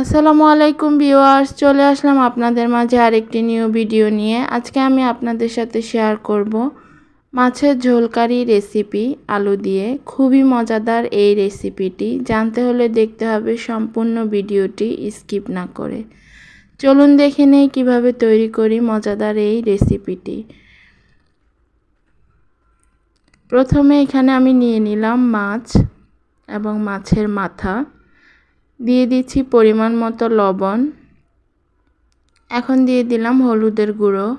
আসসালামু আলাইকুম ভিউয়ার্স, চলে আসলাম আপনাদের মাঝে আরেকটি নিউ ভিডিও নিয়ে। আজকে আমি আপনাদের সাথে শেয়ার করব মাছের ঝোলকারি রেসিপি আলু দিয়ে। খুবই মজাদার এই রেসিপিটি। জানতে হলে দেখতে হবে সম্পূর্ণ ভিডিওটি স্কিপ না করে। চলুন দেখে নেই কীভাবে তৈরি করি মজাদার এই রেসিপিটি। প্রথমে এখানে আমি নিয়ে নিলাম মাছ এবং মাছের মাথা। দিয়ে দিচ্ছি পরিমাণ মতো লবণ। এখন দিয়ে দিলাম হলুদের গুঁড়ো।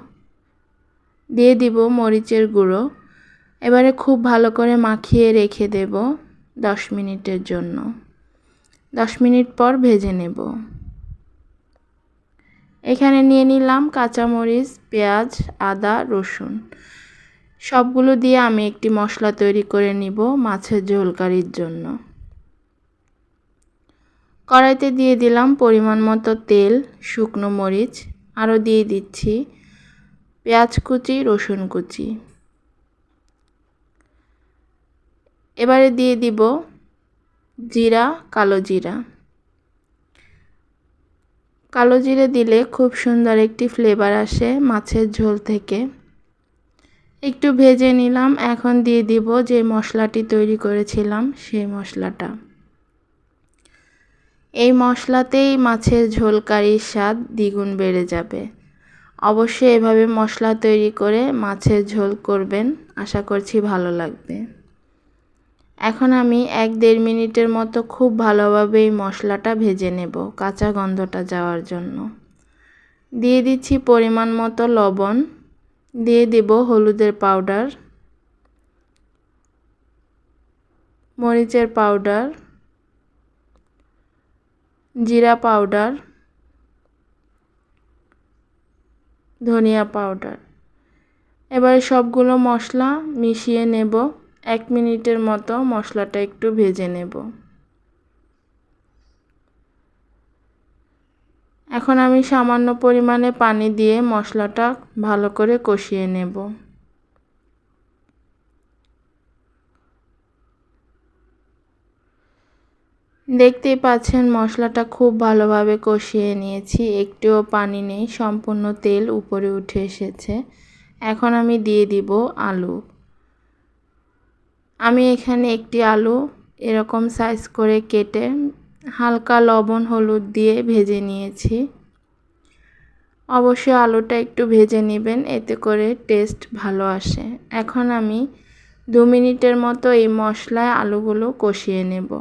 দিয়ে দিব মরিচের গুঁড়ো। এবারে খুব ভালো করে মাখিয়ে রেখে দেব দশ মিনিটের জন্য। দশ মিনিট পর ভেজে নেব। এখানে নিয়ে নিলাম কাঁচামরিচ, পেঁয়াজ, আদা, রসুন। সবগুলো দিয়ে আমি একটি মশলা তৈরি করে নিব মাছের ঝোলকারির জন্য। কড়াইতে দিয়ে দিলাম পরিমাণ মতো তেল, শুকনো মরিচ, আরও দিয়ে দিচ্ছি পেঁয়াজ কুচি, রসুন কুচি। এবারে দিয়ে দিব জিরা, কালো জিরা। কালো জিরে দিলে খুব সুন্দর একটি ফ্লেভার আসে মাছের ঝোল থেকে। একটু ভেজে নিলাম, এখন দিয়ে দিব যে মশলাটি তৈরি করেছিলাম সেই মশলাটা। এই মশলাতেই মাছের ঝোল কারির স্বাদ দ্বিগুণ বেড়ে যাবে। অবশ্যই এভাবে মশলা তৈরি করে মাছের ঝোল করবেন, আশা করছি ভালো লাগবে। এখন আমি এক দেড় মিনিটের মতো খুব ভালোভাবে এই মশলাটা ভেজে নেব কাঁচা গন্ধটা যাওয়ার জন্য। দিয়ে দিচ্ছি পরিমাণ মতো লবণ, দিয়ে দেব হলুদের পাউডার, মরিচের পাউডার জিরা পাউডার, ধনিয়া পাউডার। এবারে সবগুলো মশলা মিশিয়ে নেব। এক মিনিটের মতো মশলাটা একটু ভেজে নেব। এখন আমি সামান্য পরিমাণে পানি দিয়ে মশলাটা ভালো করে কষিয়ে নেব। দেখতেই পাচ্ছেন, মশলাটা খুব ভালোভাবে কষিয়ে নিয়েছি। একটুও পানি নেই, সম্পূর্ণ তেল উপরে উঠে এসেছে। এখন আমি দিয়ে দিব আলু। আমি এখানে একটি আলু এরকম সাইজ করে কেটে হালকা লবণ, হলুদ দিয়ে ভেজে নিয়েছি। অবশ্যই আলুটা একটু ভেজে নেবেন, এতে করে টেস্ট ভালো আসে। এখন আমি দু মিনিটের মতো এই মশলায় আলুগুলো কষিয়ে নেব।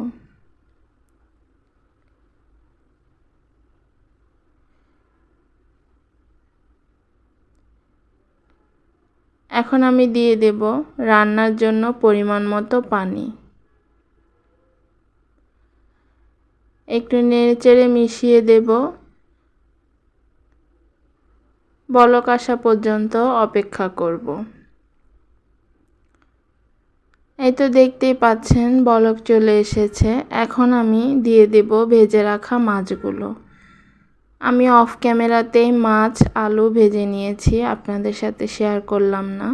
এখন আমি দিয়ে দেব রান্নার জন্য পরিমাণ মতো পানি। একটু নেড়ে চেড়ে মিশিয়ে দেব। বলক আসা পর্যন্ত অপেক্ষা করব। এই তো দেখতেই পাচ্ছেন, বলক চলে এসেছে। এখন আমি দিয়ে দেব ভেজে রাখা মাছগুলো। আমি অফ ক্যামেরাতেই মাছ, আলু ভেজে নিয়েছি, আপনাদের সাথে শেয়ার করলাম না।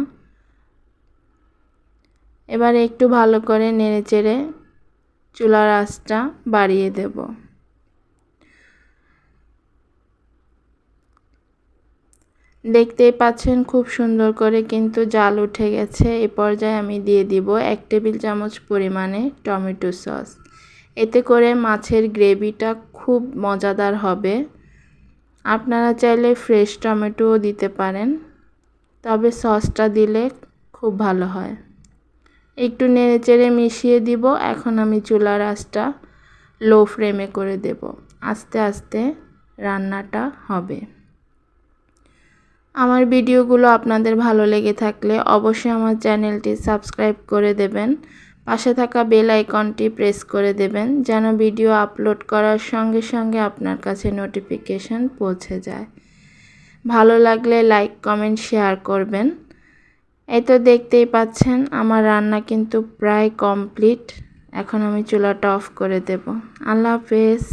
এবার একটু ভালো করে নেড়ে চেড়ে চুলার আঁচটা বাড়িয়ে দেব। দেখতেই পাচ্ছেন খুব সুন্দর করে কিন্তু জাল উঠে গেছে। এ পর্যায়ে আমি দিয়ে দিব এক টেবিল চামচ পরিমাণে টমেটো সস। এতে করে মাছের গ্রেভিটা খুব মজাদার হবে। আপনারা চাইলে ফ্রেশ টমেটোও দিতে পারেন, তবে সসটা দিলে খুব ভালো হয়। একটু নেড়ে চেড়ে মিশিয়ে দিব, এখন আমি চুলার আঁচটা লো ফ্লেমে করে দেব। আস্তে আস্তে রান্নাটা হবে। আমার ভিডিওগুলো আপনাদের ভালো লেগে থাকলে অবশ্যই আমার চ্যানেলটি সাবস্ক্রাইব করে দেবেন। পাশে থাকা বেল আইকনটি প্রেস করে দেবেন যেন ভিডিও আপলোড করার সঙ্গে সঙ্গে আপনার কাছে নোটিফিকেশন পৌঁছে যায়। ভালো লাগলে লাইক, কমেন্ট, শেয়ার করবেন। এই তো দেখতেই পাচ্ছেন আমার রান্না কিন্তু প্রায় কমপ্লিট। এখন আমি চুলাটা অফ করে দেব। আল্লাহ হাফেজ।